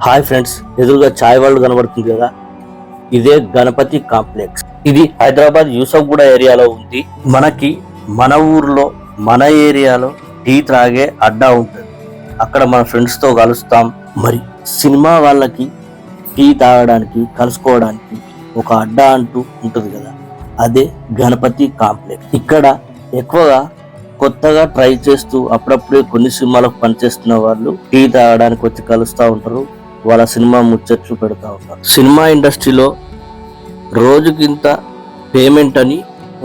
Hi friends ఎదురుగా చాయ్ world కనబడుతుంది కదా? ఇదే గణపతి కాంప్లెక్స్. ఇది హైదరాబాద్ యూసఫ్గూడ ఏరియాలో ఉంది. మనకి మన ఊర్లో మన ఏరియాలో టీ త్రాగే అడ్డా ఉంటుంది. అక్కడ మన ఫ్రెండ్స్తో కలుస్తాం. మరి సినిమా వాళ్ళకి టీ తాగడానికి కలుసుకోవడానికి ఒక అడ్డా అంటూ ఉంటుంది కదా? అదే గణపతి కాంప్లెక్స్. ఇక్కడ ఎక్కువగా కొత్తగా ట్రై చేస్తూ అప్పుడప్పుడే కొన్ని సినిమాలకు పనిచేస్తున్న వాళ్ళు టీ తాగడానికి వచ్చి కలుస్తూ ఉంటారు. వాళ్ళ సినిమా ముచ్చట్లు పెడతా ఉంటారు సినిమా ఇండస్ట్రీలో రోజుకింత పేమెంట్ అని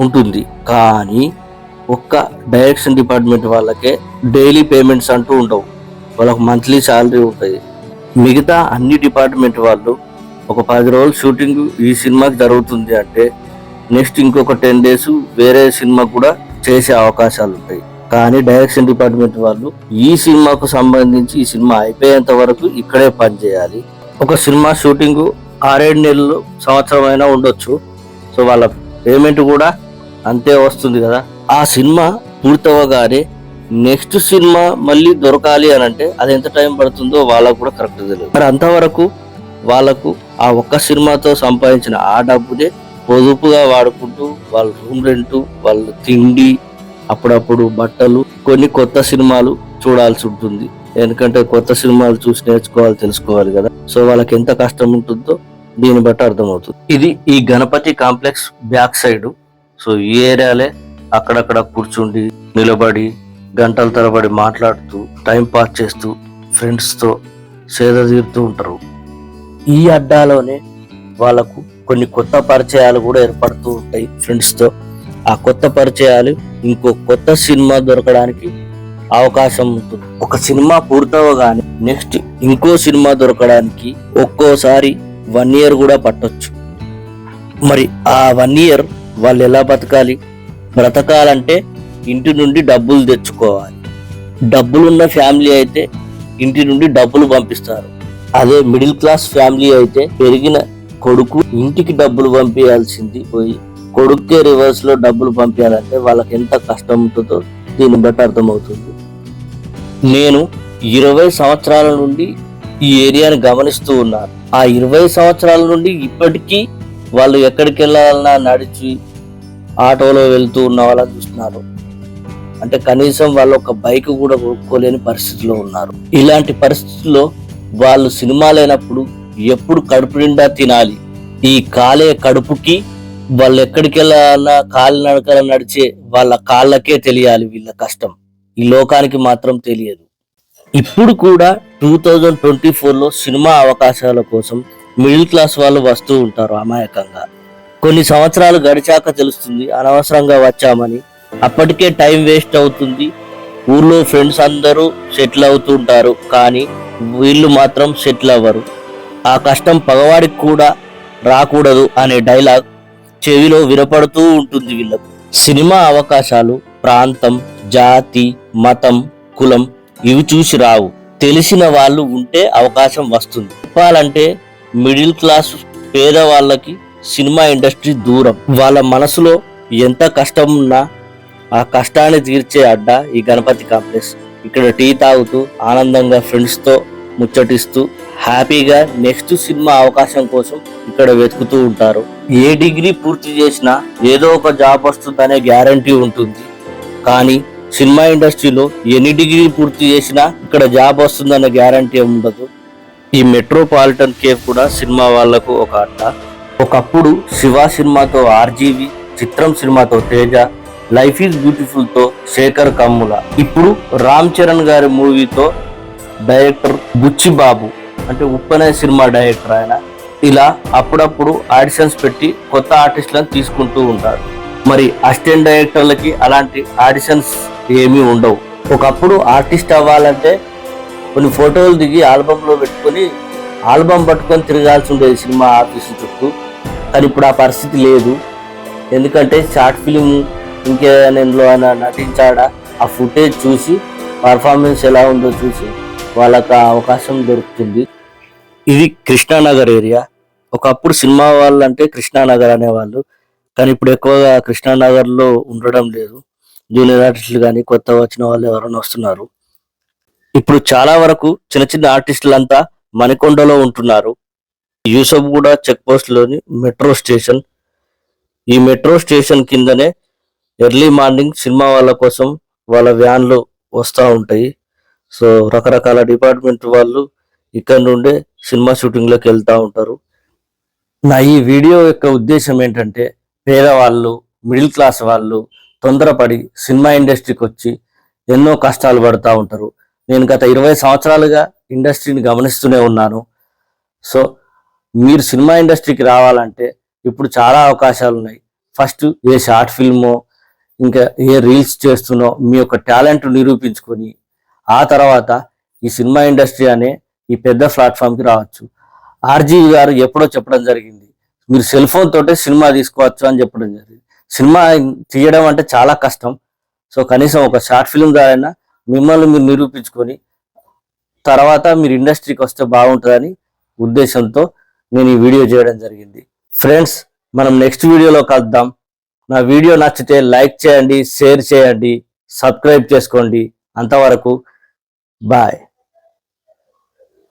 ఉంటుంది. కానీ ఒక్క డైరెక్షన్ డిపార్ట్మెంట్ వాళ్ళకే డైలీ పేమెంట్స్ అంటూ ఉండవు. వాళ్ళకు మంత్లీ శాలరీ ఉంటుంది. మిగతా అన్ని డిపార్ట్మెంట్ వాళ్ళు ఒక పది రోజులు షూటింగ్ ఈ సినిమాకి జరుగుతుంది అంటే నెక్స్ట్ ఇంకొక టెన్ డేస్ వేరే సినిమా కూడా చేసే అవకాశాలు ఉంటాయి. కానీ డైరెక్షన్ డిపార్ట్మెంట్ వాళ్ళు ఈ సినిమాకు సంబంధించి ఈ సినిమా అయిపోయేంత వరకు ఇక్కడే పనిచేయాలి. ఒక సినిమా షూటింగ్ ఆరేడు నెలలు సంవత్సరం అయినా ఉండొచ్చు. సో వాళ్ళ పేమెంట్ కూడా అంతే వస్తుంది కదా. ఆ సినిమా పూర్తవగానే నెక్స్ట్ సినిమా మళ్ళీ దొరకాలి అని అంటే అది ఎంత టైం పడుతుందో వాళ్ళకు కూడా కరెక్ట్ తెలియదు. మరి అంతవరకు వాళ్ళకు ఆ ఒక్క సినిమాతో సంపాదించిన ఆ డబ్బునే పొదుపుగా వాడుకుంటూ వాళ్ళ రూమ్ రెంట్ వాళ్ళ తిండి అప్పుడప్పుడు బట్టలు కొన్ని కొత్త సినిమాలు చూడాల్సి ఉంటుంది. ఎందుకంటే కొత్త సినిమాలు చూసి నేర్చుకోవాలి తెలుసుకోవాలి కదా. సో వాళ్ళకి ఎంత కష్టం ఉంటుందో దీన్ని బట్టి అర్థమవుతుంది. ఇది ఈ Ganapati complex back side. So ఈ ఏరియాలే అక్కడక్కడ కూర్చుండి నిలబడి గంటల తరబడి మాట్లాడుతూ టైం పాస్ చేస్తూ ఫ్రెండ్స్తో సేద తీరుతూ ఉంటారు. ఈ అడ్డాలోనే వాళ్ళకు కొన్ని కొత్త పరిచయాలు కూడా ఏర్పడుతూ ఉంటాయి ఫ్రెండ్స్తో ఆ కొత్త పరిచయాలు ఇంకో కొత్త సినిమా దొరకడానికి అవకాశం ఉంటుంది. ఒక సినిమా పూర్తవగానే నెక్స్ట్ ఇంకో సినిమా దొరకడానికి ఒక్కోసారి వన్ ఇయర్ కూడా పట్టొచ్చు. మరి ఆ వన్ ఇయర్ వాళ్ళు ఎలా బతకాలి? బ్రతకాలంటే ఇంటి నుండి డబ్బులు తెచ్చుకోవాలి. డబ్బులున్న ఫ్యామిలీ అయితే ఇంటి నుండి డబ్బులు పంపిస్తారు. అదే మిడిల్ క్లాస్ ఫ్యామిలీ అయితే పెరిగిన కొడుకు ఇంటికి డబ్బులు పంపించాల్సింది పోయి కొడుకే రివర్స్లో డబ్బులు పంపించాలంటే వాళ్ళకి ఎంత కష్టం ఉంటుందో దీన్ని బట్టి అర్థమవుతుంది. నేను ఇరవై సంవత్సరాల నుండి ఈ ఏరియాని గమనిస్తూ ఉన్నాను. ఆ ఇరవై సంవత్సరాల నుండి ఇప్పటికీ వాళ్ళు ఎక్కడికి వెళ్ళాలన్నా నడిచి ఆటోలో వెళ్తూ ఉన్న వాళ్ళని చూస్తున్నారు. అంటే కనీసం వాళ్ళు ఒక బైక్ కూడా కొనుక్కోలేని పరిస్థితిలో ఉన్నారు. ఇలాంటి పరిస్థితుల్లో వాళ్ళు సినిమా లేనప్పుడు ఎప్పుడు కడుపు నిండా తినాలి. ఈ కాలే కడుపుకి వాళ్ళు ఎక్కడికి వెళ్ళాలన్నా కాలి నడకల నడిచే వాళ్ళ కాళ్ళకే తెలియాలి వీళ్ళ కష్టం. ఈ లోకానికి మాత్రం తెలియదు. ఇప్పుడు కూడా టూ థౌజండ్ ట్వంటీ ఫోర్లో సినిమా అవకాశాల కోసం మిడిల్ క్లాస్ వాళ్ళు వస్తూ ఉంటారు అమాయకంగా. కొన్ని సంవత్సరాలు గడిచాక తెలుస్తుంది అనవసరంగా వచ్చామని. అప్పటికే టైం వేస్ట్ అవుతుంది. ఊర్లో ఫ్రెండ్స్ అందరూ సెటిల్ అవుతుంటారు కానీ వీళ్ళు మాత్రం సెటిల్ అవ్వరు. ఆ కష్టం పగవాడికి కూడా రాకూడదు అనే డైలాగ్ చెవిలో వినపడుతూ ఉంటుంది వీళ్ళకు. సినిమా అవకాశాలు ప్రాంతం జాతి మతం కులం ఇవి చూసి రావు. తెలిసిన వాళ్ళు ఉంటే అవకాశం వస్తుంది. చెప్పాలంటే మిడిల్ క్లాస్ పేదవాళ్ళకి సినిమా ఇండస్ట్రీ దూరం. వాళ్ళ మనసులో ఎంత కష్టం ఉన్నా ఆ కష్టాన్ని తీర్చే అడ్డ ఈ గణపతి కాంప్లెక్స్. ఇక్కడ టీ తాగుతూ ఆనందంగా ఫ్రెండ్స్తో ముచ్చటిస్తూ హ్యాపీగా నెక్స్ట్ సినిమా అవకాశం కోసం ఇక్కడ వెతుకుతూ ఉంటారు. ఏ డిగ్రీ పూర్తి చేసినా ఏదో ఒక జాబ్ వస్తుందనే గ్యారంటీ ఉంటుంది. కానీ సినిమా ఇండస్ట్రీలో ఎన్ని డిగ్రీ పూర్తి చేసినా ఇక్కడ జాబ్ వస్తుందనే గ్యారంటీ ఉండదు. ఈ మెట్రోపాలిటన్ కేఫ్ కూడా సినిమా వాళ్ళకు ఒక అట్ట. ఒకప్పుడు శివ సినిమాతో ఆర్జీవి చిత్రం సినిమాతో తేజ లైఫ్ ఈజ్ బ్యూటిఫుల్తో శేఖర్ కమ్ముల. ఇప్పుడు రామ్ చరణ్ గారి మూవీతో డైరెక్టర్ బుచ్చిబాబు. అంటే ఉప్పనే సినిమా డైరెక్టర్ ఆయన. ఇలా అప్పుడప్పుడు ఆడిషన్స్ పెట్టి కొత్త ఆర్టిస్టులను తీసుకుంటూ ఉంటారు మరి అసిస్టెంట్ డైరెక్టర్లకి అలాంటి ఆడిషన్స్ ఏమీ ఉండవు. ఒకప్పుడు ఆర్టిస్ట్ అవ్వాలంటే కొన్ని ఫోటోలు దిగి ఆల్బంలో పెట్టుకొని ఆల్బమ్ పట్టుకొని తిరగాల్సి ఉండేది సినిమా ఆఫీస్ చుట్టూ. కానీ ఇప్పుడు ఆ పరిస్థితి లేదు. ఎందుకంటే షార్ట్ ఫిలిం ఇంకేదైనా ఇందులో అయినా నటించాడా? ఆ ఫుటేజ్ చూసి పర్ఫార్మెన్స్ ఎలా ఉందో చూసి. వాళ్ళకి అవకాశం దొరుకుతుంది. ఇది కృష్ణానగర్ ఏరియా. ఒకప్పుడు సినిమా వాళ్ళు అంటే కృష్ణానగర్ అనేవాళ్ళు. కానీ ఇప్పుడు ఎక్కువగా కృష్ణానగర్లో ఉండడం లేదు. జూనియర్ ఆర్టిస్టులు కానీ కొత్త వచ్చిన వాళ్ళు ఎవరైనా వస్తున్నారు. ఇప్పుడు చాలా వరకు చిన్న చిన్న ఆర్టిస్టులు అంతా మణికొండలో ఉంటున్నారు. యూసఫ్గూడ చెక్ పోస్ట్లోని మెట్రో స్టేషన్. ఈ మెట్రో స్టేషన్ కిందనే ఎర్లీ మార్నింగ్ సినిమా వాళ్ళ కోసం వాళ్ళ వ్యాన్లు వస్తూ ఉంటాయి. సో రకరకాల డిపార్ట్మెంట్ వాళ్ళు ఇక్కడ నుండే సినిమా షూటింగ్లోకి వెళ్తూ ఉంటారు. నా ఈ వీడియో యొక్క ఉద్దేశం ఏంటంటే పేదవాళ్ళు మిడిల్ క్లాస్ వాళ్ళు తొందరపడి సినిమా ఇండస్ట్రీకి వచ్చి ఎన్నో కష్టాలు పడుతూ ఉంటారు. నేను గత ఇరవై సంవత్సరాలుగా ఇండస్ట్రీని గమనిస్తూనే ఉన్నాను. సో మీరు సినిమా ఇండస్ట్రీకి రావాలంటే ఇప్పుడు చాలా అవకాశాలు ఉన్నాయి. ఫస్ట్ ఏ షార్ట్ ఫిల్మో ఇంకా ఏ రీల్స్ చేస్తున్నో మీ యొక్క టాలెంట్ నిరూపించుకొని ఆ తర్వాత ఈ సినిమా ఇండస్ట్రీ అనే ఈ పెద్ద ప్లాట్ఫామ్కి రావచ్చు. ఆర్జీవి గారు ఎప్పుడో చెప్పడం జరిగింది మీరు సెల్ ఫోన్ తోటే సినిమా తీసుకోవచ్చు అని చెప్పడం జరిగింది. సినిమా తీయడం అంటే చాలా కష్టం. సో కనీసం ఒక షార్ట్ ఫిల్మ్ ద్వారా మిమ్మల్ని మీరు నిరూపించుకొని తర్వాత మీరు ఇండస్ట్రీకి వస్తే బాగుంటుందని ఉద్దేశంతో నేను ఈ వీడియో చేయడం జరిగింది. ఫ్రెండ్స్ మనం నెక్స్ట్ వీడియోలో కలుద్దాం. నా వీడియో నచ్చితే లైక్ చేయండి షేర్ చేయండి సబ్స్క్రైబ్ చేసుకోండి. అంతవరకు Bye.